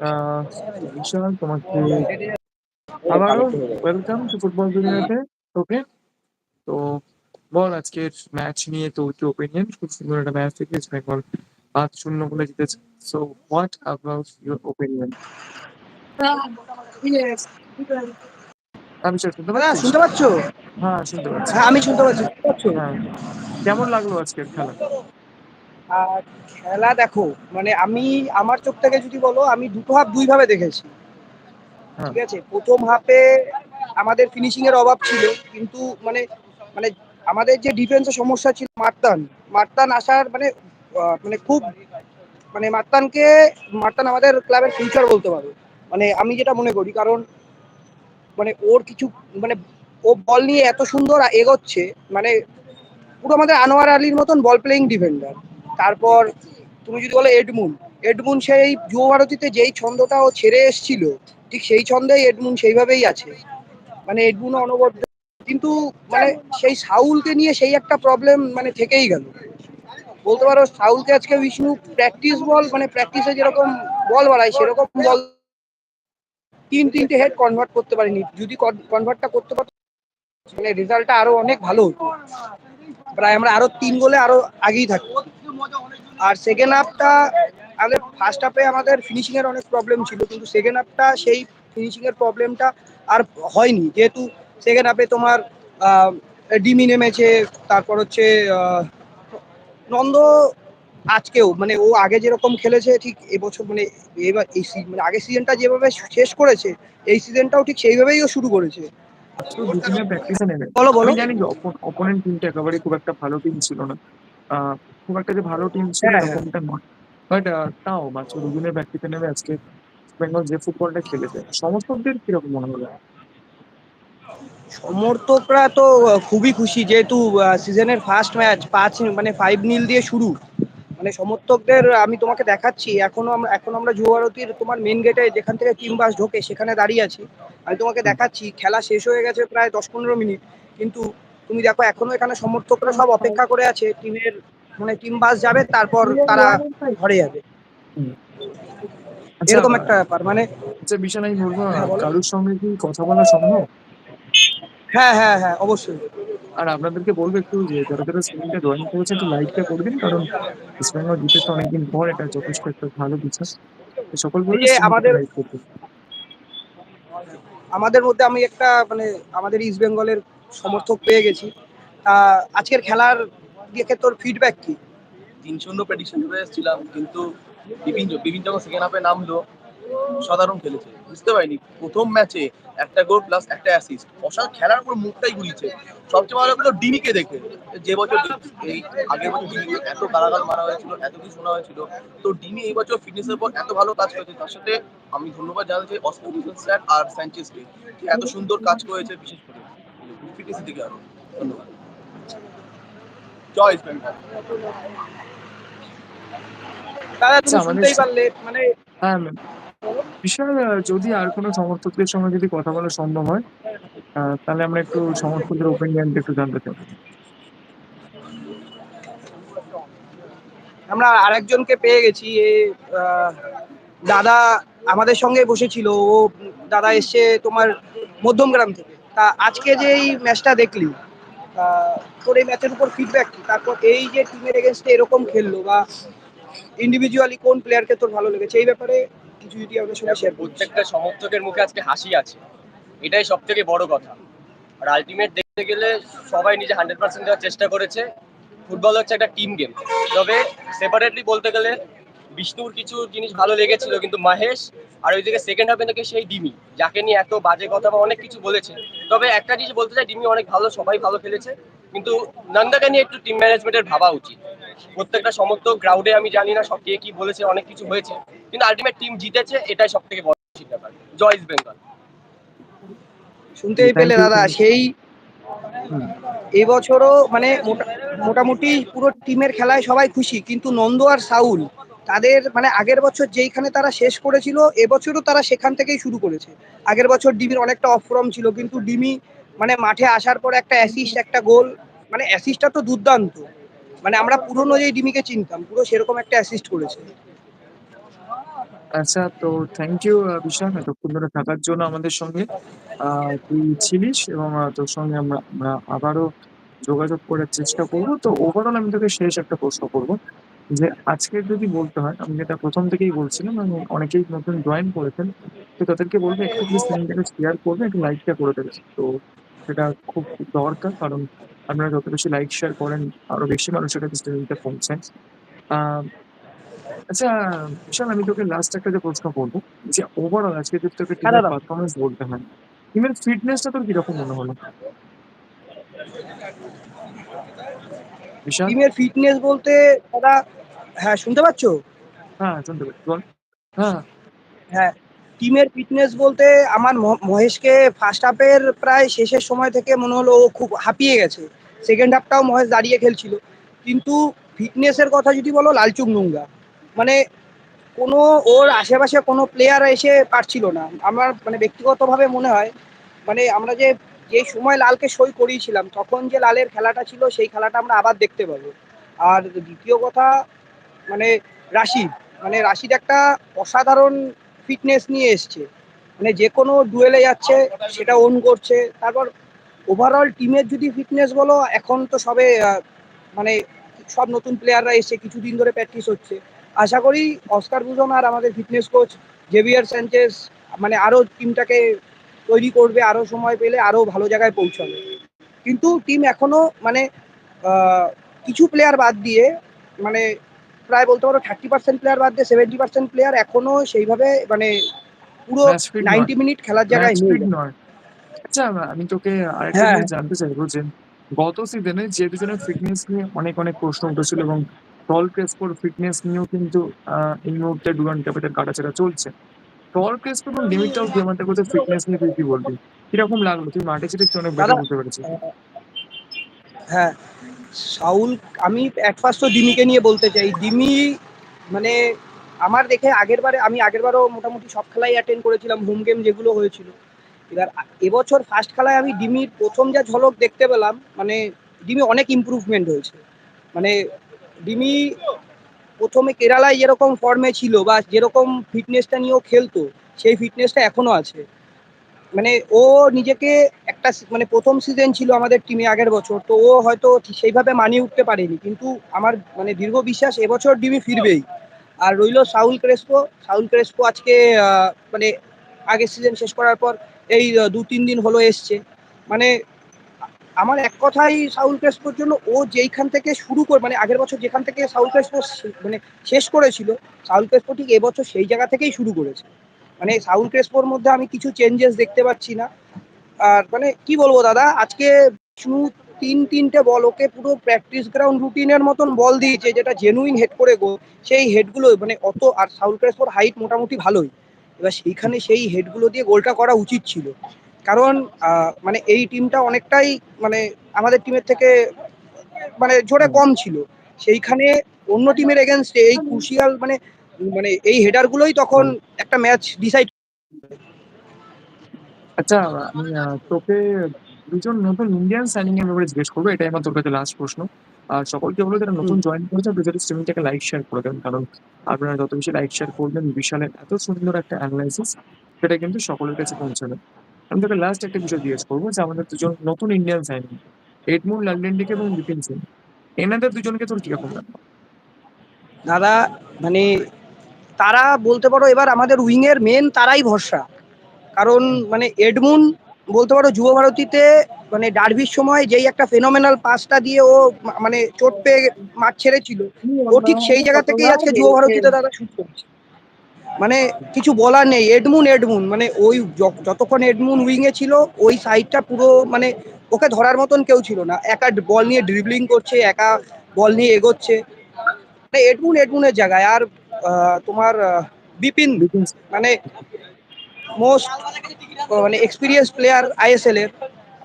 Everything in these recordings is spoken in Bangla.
আহ বিশাল তোমাকে আবারও ওয়েলকাম টু ফুটবল দুনিয়াতে ওকে তো বল আজকের ম্যাচ নিয়ে তোর কি ওপিনিয়ন খুব সুন্দর একটা ম্যাচ থেকে ইস্ট বেঙ্গল পাঁচ শূন্য বলে জিতেছে। So what about your opinion আমি শুনতে দাদা পাচ্ছিস শুনতে পাচ্ছ? হ্যাঁ শুনতে পাচ্ছি। হ্যাঁ আমি শুনতে পাচ্ছি শুনতে পাচ্ছ। হ্যাঁ কেমন লাগল আজকের খেলা? আর খেলা দেখো মানে আমি আমার চোখ থেকে যদি বলো আমি দুটো হাফ দুই ভাবে দেখেছি। হ্যাঁ। ঠিক আছে? প্রথম হাফে আমাদের ফিনিশিং এর অভাব ছিল কিন্তু মানে মানে আমাদের যে ডিফেন্সের সমস্যা ছিল মার্তান মার্তান আসার মানে মানে খুব মানে মার্তানকে মার্তান আমাদের ক্লাবের ফিউচার বলতে পারো। মানে আমি যেটা মনে করি কারণ মানে ওর কিছু মানে ও বল নিয়ে এত সুন্দর এগোচ্ছে মানে পুরো আমাদের আনোয়ার আলীর মতন বল প্লেয়িং ডিফেন্ডার তারপর তুমি যদি বলো এডমুন এডমুন সেই যুব ভারতীতে যেই ছন্দটা ও ছেড়ে এসেছিল, ঠিক সেই ছন্দেই এডমুন সেইভাবেই আছে। মানে এডমুন অনবদ্য, কিন্তু মানে সেই সাউলকে নিয়ে সেই একটা প্রবলেম মানে থেকেই গেল। বলতে পারো সাউলকে আজকে বিষ্ণু প্র্যাকটিস বল মানে প্র্যাকটিসে যেরকম বল বাড়ায়, সেরকম বল তিন, তিনটে হেড কনভার্ট করতে পারিনি। যদি কনভার্টটা করতে পারতো মানে রেজাল্টটা আরও অনেক ভালো হতো। প্রায় আমরা আরও তিন গোলে আরও আগেই থাকব আর সেকেন্ড হাফটা আমাদের ফার্স্ট হাফে আমাদের ফিনিশিং এর অনেক প্রবলেম ছিল কিন্তু সেকেন্ড হাফটা সেই ফিনিশিং এর প্রবলেমটা আর হয়নি। যেহেতু সেকেন্ড হাফে তোমার ডিমি নেমেছে তারপর হচ্ছে নন্দ আজকেও মানে ও আগে যেরকম খেলেছে ঠিক এবছর মানে এবার এই মানে আগের সিজনটা যেভাবে শেষ করেছে এই সিজনটাও ঠিক সেইভাবেই ও শুরু করেছে। বলো বলো। জানি যে অপোনেন্ট টিমটা একেবারে খুব একটা ভালো টিম ছিল না। খুব একটা যে ভালো টিম ছিল হ্যাঁ, হ্যাঁ। এরকমটা নয় বাট তাও মাত্র দুদিনের প্র্যাকটিসে নেবে আজকে বেঙ্গল যে ফুটবলটা খেলেছে। সমর্থকদের কীরকম মনে হলো সমর্থকরা তো খুবই খুশি। যেহেতু সিজনের ফার্স্ট ম্যাচ পাঁচ মানে ফাইভ নীল দিয়ে শুরু। মানে সমর্থকদের আমি তোমাকে দেখাচ্ছি এখনও আমরা এখন আমরা যুবভারতীর তোমার মেন গেটে যেখান থেকে টিম বাস ঢোকে সেখানে দাঁড়িয়ে আছি। আমি তোমাকে দেখাচ্ছি খেলা শেষ হয়ে গেছে প্রায় দশ পনেরো মিনিট। কিন্তু তুমি দেখো এখনও এখানে সমর্থকরা সব অপেক্ষা করে আছে। টিমের মানে টিম বাস যাবে তারপর তারা ঘরে যাবে। আচ্ছা এরকম একটা ব্যাপার মানে আচ্ছা বিশাল আমি বলব হ্যাঁ, কারোর সঙ্গে কি কথা বলা সম্ভব? হ্যাঁ হ্যাঁ হ্যাঁ অবশ্যই। আর আপনাদেরকে বলব একটু যে যারা যারা স্ক্রিনটা জয়েন করেছে একটু লাইকটা করে দিন কারণ ইস্ট বেঙ্গল জিতেছে অনেকদিন পর এটা যথেষ্ট একটা ভালো তো সকল আমাদের- আমাদের মধ্যে আমি একটা মানে আমাদের ইস্ট বেঙ্গলের সমর্থক পেয়ে গেছি। তা আজকের খেলার দেখে তোর ফিডব্যাক কি? তিন শূন্য প্রেডিকশন করে এসেছিলাম, কিন্তু বিপিন বিপিন যখন সেকেন্ড হাফে নামলো সাধারণ খেলেছে। বুঝতে পারিনি, প্রথম ম্যাচে একটা গোল প্লাস একটা অ্যাসিস্ট অসাধারণ, খেলার উপর মুখটাই ঘুরিয়েছে। সবচেয়ে ভালো লাগল ডিমিকে দেখে। যে বছর এই আগের বছর ডিমিকে এত গালাগাল মারা হয়েছিল, এত কিছু শোনা হয়েছিল। তো ডিমি এই বছর ফিটনেসের পর এত ভালো কাজ করেছে। তার সাথে আমি ধন্যবাদ জানাতে চাই অস্কার আর স্যাঞ্চেসকে যে এত সুন্দর কাজ করেছে, বিশেষ করে। আরও। ধন্যবাদ। দাদা আচ্ছা, মানে হ্যাঁ ম্যাম বিশাল যদি আর কোনো সমর্থকদের সঙ্গে যদি কথা বলা সম্ভব হয় তাহলে আমরা একটু সমর্থকদের ওপিনিয়নটা একটু জানতে চাই। আমরা আরেকজনকে পেয়ে গেছি এ দাদা আমাদের সঙ্গে বসেছিল ও দাদা এসছে তোমার মধ্যমগ্রাম থেকে। তা আজকে যে এই ম্যাচটা দেখলি তোর এই ম্যাচের উপর ফিডব্যাক কি? তারপর এই যে টিমের এগেনস্টে এরকম খেললো বা ইন্ডিভিজুয়ালি কোন প্লেয়ারকে তোর ভালো লেগেছে, এই ব্যাপারে কিছু যদি আমাদের সঙ্গে শেয়ার প্রত্যেকটা সমর্থকের মুখে আজকে হাসি আছে। এটাই সব থেকে বড় কথা। আর আলটিমেট দেখতে গেলে সবাই নিজে হান্ড্রেড পার্সেন্ট দেওয়ার চেষ্টা করেছে। ফুটবল হচ্ছে একটা টিম গেম তবে সেপারেটলি বলতে গেলে, বিষ্ণুর কিছু জিনিস ভালো লেগেছিল, কিন্তু মাহেশ আর ওইদিকে সেকেন্ড হাফে নাকি সেই ডিমি যাকে নিয়ে এত বাজে কথা বা অনেক কিছু বলেছে। তবে একটা জিনিস বলতে চাই ডিমি অনেক ভালো সবাই ভালো খেলেছে। কিন্তু নন্দাকে নিয়ে একটু টিম ম্যানেজমেন্টের ভাবা উচিত। প্রত্যেকটা সমর্থক গ্রাউন্ডে আমি জানি না সব কে কি বলেছে অনেক কিছু হয়েছে। কিন্তু আলটিমেট টিম জিতেছে এটাই সব থেকে বড় ব্যাপার। জয় ইস্ট বেঙ্গল। শুনতেই পেলে দাদা সেই। এই বছরও মানে মোটা- মোটামুটি পুরো টিমের খেলায় সবাই খুশি কিন্তু নন্দ আর সাউল তাদের মানে আগের বছর যেইখানে তারা শেষ করেছিল, এবছরও তারা সেখান থেকেই শুরু করেছে। আগের বছর ডিমির অনেকটা অফ ফর্ম ছিল, কিন্তু ডিমি মানে মাঠে আসার পর একটা অ্যাসিস্ট একটা গোল মানে অ্যাসিস্টটা তো দুর্দান্ত। মানে আমরা পুরনো যেই ডিমিকে চিনতাম, পুরো সেরকম একটা অ্যাসিস্ট করেছে। আচ্ছা তো থ্যাংক ইউ বিশাল, এতক্ষণ ধরে থাকার জন্য আমাদের সঙ্গে। তুই ছিলিস এবং তোর সঙ্গে আমরা আবারও যোগাযোগ করার চেষ্টা করব। তো ওভারঅল আমি তোকে শেষ একটা প্রশ্ন করব। যে আজকে যদি বলতে হয় আমি যেটা প্রথম থেকেই বলছিলাম আমি অনেকেই নতুন জয়েন করেছেন তো তাদেরকে বলব একটু প্লিজ লিঙ্কটাকে শেয়ার করবে একটু লাইকটা করে দেবে তো সেটা খুব দরকার কারণ আপনারা যত বেশি লাইক শেয়ার করেন আরও বেশি মানুষের কাছে স্ট্রিমিংটা পৌঁছায়। আচ্ছা বিশাল আমি তোকে লাস্ট একটা যে প্রশ্ন করব যে ওভারঅল আজকে যদি তোকে টিমের পারফরমেন্স বলতে হয় টিমের ফিটনেসটা তোর কীরকম মনে হলো? বিশাল। টিমের ফিটনেস বলতে দাদা হ্যাঁ শুনতে পাচ্ছ? হ্যাঁ শুনতে পাচ্ছি বল। হ্যাঁ। হ্যাঁ টিমের ফিটনেস বলতে আমার মহেশকে ফার্স্ট হাফের প্রায় শেষের সময় থেকে মনে হলো ও খুব হাঁপিয়ে গেছে। সেকেন্ড হাফটাও মহেশ দাঁড়িয়ে খেলছিল। কিন্তু ফিটনেসের কথা যদি বলো লালচুক নুঙ্গা মানে কোনো ওর আশেপাশে কোনো প্লেয়ার এসে পারছিল না। আমার মানে ব্যক্তিগতভাবে মনে হয় মানে আমরা যে যে সময় লালকে সই করিয়েছিলাম তখন যে লালের খেলাটা ছিল সেই খেলাটা আমরা আবার দেখতে পাবো। আর দ্বিতীয় কথা মানে রাশিদ মানে রাশিদ একটা অসাধারণ ফিটনেস নিয়ে এসছে। মানে যে কোনো ডুয়েলে যাচ্ছে, সেটা ওন করছে। তারপর ওভারঅল টিমের যদি ফিটনেস বলো, এখন তো সবে মানে সব নতুন প্লেয়াররা এসে কিছুদিন ধরে প্র্যাকটিস হচ্ছে। আশা করি অস্কার বুজন আর আমাদের ফিটনেস কোচ জেভিয়ার স্যাঞ্চেস মানে আরও টিমটাকে তৈরি করবে আরও সময় পেলে আরও ভালো জায়গায় পৌঁছাবে। কিন্তু টিম এখনও মানে কিছু প্লেয়ার বাদ দিয়ে মানে প্রায় বলতে পারো থার্টি পার্সেন্ট প্লেয়ার বাদ দিয়ে সেভেন্টি পার্সেন্ট প্লেয়ার এখনও সেইভাবে মানে পুরো নাইনটি মিনিট খেলার জায়গায় আচ্ছা আমি তোকে আরেকটা হ্যাঁ। জানতে চাইব যে গত সিজনে যে দুজনের ফিটনেস নিয়ে অনেক অনেক প্রশ্ন উঠেছিল এবং টল ক্রেসপোর ফিটনেস নিয়েও কিন্তু এই মুহূর্তে ডুরান ক্যাপিটাল কাটাছেড়া চলছে। টল ক্রেসপো এবং লিমিটটাও গেমারটা করছে ফিটনেস নিয়ে তুই কি বলবি? কীরকম লাগল? তুই মাঠে ছেড়ে অনেক বেটার দাদা, বুঝতে পেরেছিস। হ্যাঁ। সাউল, আমি অ্যাট ফার্স্ট তো দিমিকে নিয়ে বলতে চাই। দিমি মানে আমার দেখে আগের বারে, আমি আগের বারও মোটামুটি সব খেলাই অ্যাটেন্ড করেছিলাম হোম গেম যেগুলো হয়েছিল। এবার এবছর ফার্স্ট খেলায় আমি ডিমির প্রথম যা ঝলক দেখতে পেলাম মানে ডিমি অনেক ইমপ্রুভমেন্ট হয়েছে। মানে ডিমি প্রথমে কেরালায় যেরকম ফর্মে ছিল বা যেরকম ফিটনেসটা নিয়েও খেলতো, সেই ফিটনেসটা এখনও আছে। মানে ও নিজেকে একটা মানে প্রথম সিজন ছিল আমাদের টিমে আগের বছর, তো ও হয়তো সেইভাবে মানিয়ে উঠতে পারেনি। কিন্তু আমার মানে দীর্ঘ বিশ্বাস এবছর ডিমি ফিরবেই। আর রইল সাউল ক্রেসপো। সাউল ক্রেসপো আজকে মানে আগের সিজন শেষ করার পর এই দু তিন দিন হলো এসছে। মানে আমার এক কথাই সাউল ক্রেসপোর জন্য, ও যেইখান থেকে শুরু করে মানে আগের বছর যেখান থেকে সাউল ক্রেসপো মানে শেষ করেছিল সাউল ক্রেসপো ঠিক এবছর সেই জায়গা থেকেই শুরু করেছে। মানে সাউল ক্রেসপোর মধ্যে আমি কিছু চেঞ্জেস দেখতে পাচ্ছি না। আর মানে কি বলব দাদা, আজকে বিষ্ণু তিন তিনটে বল, ওকে পুরো প্র্যাকটিস গ্রাউন্ড রুটিনের মতন বল দিয়েছে, যেটা জেনুইন হেড করে গো সেই হেডগুলো মানে অত, আর সাউল ক্রেসপোর হাইট মোটামুটি ভালোই। এবার সেইখানে সেই হেডগুলো দিয়ে গোলটা করা উচিত ছিল। কারণ মানে এই টিমটা অনেকটাই মানে আমাদের টিমের থেকে মানে জোরে কম ছিল। সেইখানে অন্য টিমের এগেনস্টে এই ক্রুশিয়াল মানে মানে এই হেডারগুলোই তখন একটা ম্যাচ ডিসাইড আচ্ছা আমি তোকে দুজন নতুন ইন্ডিয়ান সাইনিং এর ব্যাপারে জিজ্ঞেস করব এটাই আমার তোর কাছে লাস্ট প্রশ্ন। আর সকলকে বলো যারা নতুন জয়েন করেছে আপনাদের স্ট্রিমিংটাকে লাইক শেয়ার করে দেবেন কারণ আপনারা যত বেশি লাইক শেয়ার করবেন বিশালের এত সুন্দর একটা অ্যানালাইসিস সেটা কিন্তু সকলের কাছে পৌঁছাবে। আমি তোকে লাস্ট একটা বিষয় জিজ্ঞেস করব যে আমাদের দুজন নতুন ইন্ডিয়ান সাইনিং এডমুন লালডেন্ডিক এবং বিপিন সিং এনাদের দুজনকে তোর কীরকম লাগল? দাদা মানে তারা বলতে পারো এবার আমাদের উইং এর মেন তারাই ভরসা। কারণ মানে এডমুন বলতে পারো যুব ভারতীতে মানে ডার্বির সময় যেই একটা ফেনোমেনাল পাসটা দিয়ে ও মানে চোট পেয়ে মাঠ ছেড়েছিল ও ঠিক সেই জায়গা থেকেই আজকে যুব ভারতীতে দাদা শুট করছে। মানে কিছু বলার নেই এডমুন এডমুন। মানে ওই যতক্ষণ এডমুন উইং এ ছিল ওই সাইডটা পুরো মানে ওকে ধরার মতন কেউ ছিল না। একা বল নিয়ে ড্রিবলিং করছে একা বল নিয়ে এগোচ্ছে। মানে এডমুন এডমুনের জায়গায়। আর তোমার বিপিন বিপিন মানে মোস্ট মানে এক্সপিরিয়েন্স প্লেয়ার আইএসএল এর।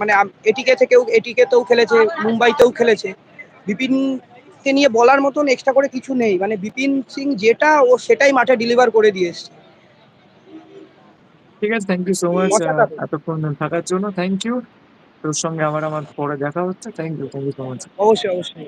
মানে এটিকে থেকেও এটিকে এটিকেতেও খেলেছে মুম্বাইতেও খেলেছে। বিপিনকে নিয়ে বলার মতন এক্সট্রা করে কিছু নেই। মানে বিপিন সিং যেটা ও সেটাই মাঠে ডেলিভার করে দিয়ে এসছে। ঠিক আছে থ্যাংক ইউ সো মাচ। এতক্ষণ থাকার জন্য থ্যাংক ইউ তোর সঙ্গে আবার আমার পরে দেখা হচ্ছে thank you thank you so much অবশ্যই অবশ্যই।